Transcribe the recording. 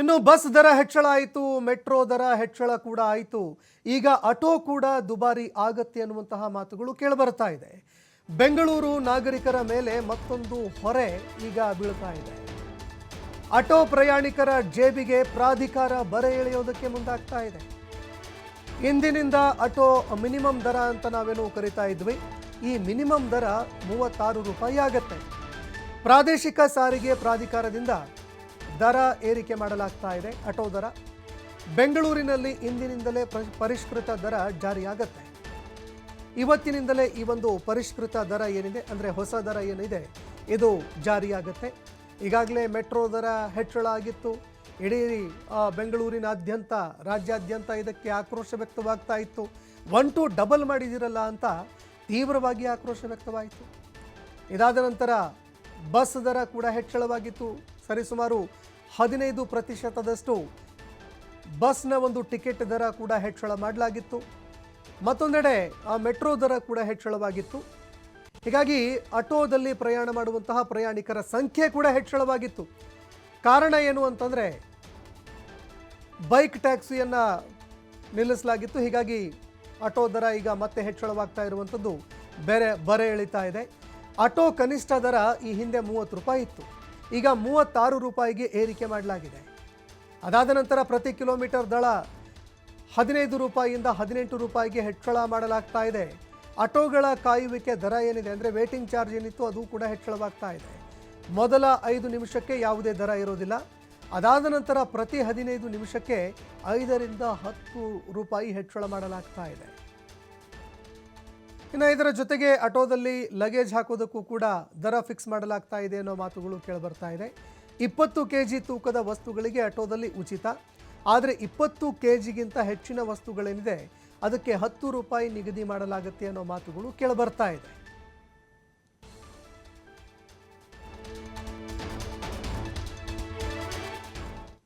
ಇನ್ನು ಬಸ್ ದರ ಹೆಚ್ಚಳ ಆಯಿತು, ಮೆಟ್ರೋ ದರ ಹೆಚ್ಚಳ ಕೂಡ ಆಯಿತು. ಈಗ ಆಟೋ ಕೂಡ ದುಬಾರಿ ಆಗತ್ತೆ ಅನ್ನುವಂತಹ ಮಾತುಗಳು ಕೇಳಿಬರ್ತಾ ಇದೆ. ಬೆಂಗಳೂರು ನಾಗರಿಕರ ಮೇಲೆ ಮತ್ತೊಂದು ಹೊರೆ ಈಗ ಬೀಳ್ತಾ ಇದೆ. ಆಟೋ ಪ್ರಯಾಣಿಕರ ಜೇಬಿಗೆ ಪ್ರಾಧಿಕಾರ ಬರೆ ಎಳೆಯೋದಕ್ಕೆ ಮುಂದಾಗ್ತಾ ಇದೆ. ಇಂದಿನಿಂದ ಆಟೋ ಮಿನಿಮಮ್ ದರ ಅಂತ ನಾವೇನು ಕರಿತಾ ಇದ್ವಿ. ಈ ಮಿನಿಮಮ್ ದರ ಮೂವತ್ತಾರು ರೂಪಾಯಿ ಆಗತ್ತೆ. ಪ್ರಾದೇಶಿಕ ಸಾರಿಗೆ ಪ್ರಾಧಿಕಾರದಿಂದ ದರ ಏರಿಕೆ ಮಾಡಲಾಗ್ತಾ ಇದೆ, ಆಟೋ ದರ. ಬೆಂಗಳೂರಿನಲ್ಲಿ ಇಂದಿನಿಂದಲೇ ಪರಿ- ಪರಿಷ್ಕೃತ ದರ ಜಾರಿಯಾಗತ್ತೆ. ಇವತ್ತಿನಿಂದಲೇ ಈ ಒಂದು ಪರಿಷ್ಕೃತ ದರ ಏನಿದೆ, ಅಂದರೆ ಹೊಸ ದರ ಏನಿದೆ, ಇದು ಜಾರಿಯಾಗತ್ತೆ. ಈಗಾಗಲೇ ಮೆಟ್ರೋ ದರ ಹೆಚ್ಚಳ ಆಗಿತ್ತು. ಇಡೀ ಬೆಂಗಳೂರಿನಾದ್ಯಂತ, ರಾಜ್ಯಾದ್ಯಂತ ಇದಕ್ಕೆ ಆಕ್ರೋಶ ವ್ಯಕ್ತವಾಗ್ತಾ ಇತ್ತು. ಒನ್ ಟು ಡಬಲ್ ಮಾಡಿದಿರಲ್ಲ ಅಂತ ತೀವ್ರವಾಗಿ ಆಕ್ರೋಶ ವ್ಯಕ್ತವಾಯಿತು. ಇದಾದ ನಂತರ ಬಸ್ ದರ ಕೂಡ ಹೆಚ್ಚಳವಾಗಿತ್ತು. ಸರಿಸುಮಾರು ಹದಿನೈದು ಪ್ರತಿಶತದಷ್ಟು ಬಸ್ನ ಒಂದು ಟಿಕೆಟ್ ದರ ಕೂಡ ಹೆಚ್ಚಳ ಮಾಡಲಾಗಿತ್ತು. ಮತ್ತೊಂದೆಡೆ ಆ ಮೆಟ್ರೋ ದರ ಕೂಡ ಹೆಚ್ಚಳವಾಗಿತ್ತು. ಹೀಗಾಗಿ ಆಟೋದಲ್ಲಿ ಪ್ರಯಾಣ ಮಾಡುವಂತಹ ಪ್ರಯಾಣಿಕರ ಸಂಖ್ಯೆ ಕೂಡ ಹೆಚ್ಚಳವಾಗಿತ್ತು. ಕಾರಣ ಏನು ಅಂತಂದರೆ ಬೈಕ್ ಟ್ಯಾಕ್ಸಿಯನ್ನು ನಿಲ್ಲಿಸಲಾಗಿತ್ತು. ಹೀಗಾಗಿ ಆಟೋ ದರ ಈಗ ಮತ್ತೆ ಹೆಚ್ಚಳವಾಗ್ತಾ ಇರುವಂಥದ್ದು ಬೇರೆ ಬರೆ ಎಳಿತಾ ಇದೆ. ಆಟೋ ಕನಿಷ್ಠ ದರ ಈ ಹಿಂದೆ ಮೂವತ್ತು ರೂಪಾಯಿ ಇತ್ತು. ಈಗ ಮೂವತ್ತಾರು ರೂಪಾಯಿಗೆ ಏರಿಕೆ ಮಾಡಲಾಗಿದೆ. ಅದಾದ ನಂತರ ಪ್ರತಿ ಕಿಲೋಮೀಟರ್ ದಳ ಹದಿನೈದು ರೂಪಾಯಿಯಿಂದ ಹದಿನೆಂಟು ರೂಪಾಯಿಗೆ ಹೆಚ್ಚಳ ಮಾಡಲಾಗ್ತಾ ಇದೆ. ಆಟೋಗಳ ಕಾಯುವಿಕೆ ದರ ಏನಿದೆ ಅಂದರೆ ವೇಟಿಂಗ್ ಚಾರ್ಜ್ ಏನಿತ್ತು ಅದು ಕೂಡ ಹೆಚ್ಚಳವಾಗ್ತಾ ಇದೆ. ಮೊದಲ ಐದು ನಿಮಿಷಕ್ಕೆ ಯಾವುದೇ ದರ ಇರೋದಿಲ್ಲ. ಅದಾದ ನಂತರ ಪ್ರತಿ ಹದಿನೈದು ನಿಮಿಷಕ್ಕೆ ಐದರಿಂದ ಹತ್ತು ರೂಪಾಯಿ ಹೆಚ್ಚಳ ಮಾಡಲಾಗ್ತಾ ಇದೆ. ಇನ್ನು ಇದರ ಜೊತೆಗೆ ಆಟೋದಲ್ಲಿ ಲಗೇಜ್ ಹಾಕೋದಕ್ಕೂ ಕೂಡ ದರ ಫಿಕ್ಸ್ ಮಾಡಲಾಗ್ತಾ ಇದೆ ಅನ್ನೋ ಮಾತುಗಳು ಕೇಳಿಬರ್ತಾ ಇದೆ. ಇಪ್ಪತ್ತು ಕೆ ಜಿ ತೂಕದ ವಸ್ತುಗಳಿಗೆ ಆಟೋದಲ್ಲಿ ಉಚಿತ. ಆದರೆ ಇಪ್ಪತ್ತು ಕೆ ಜಿಗಿಂತ ಹೆಚ್ಚಿನ ವಸ್ತುಗಳೇನಿದೆ, ಅದಕ್ಕೆ ಹತ್ತು ರೂಪಾಯಿ ನಿಗದಿ ಮಾಡಲಾಗುತ್ತೆ ಅನ್ನೋ ಮಾತುಗಳು ಕೇಳಿಬರ್ತಾ ಇದೆ.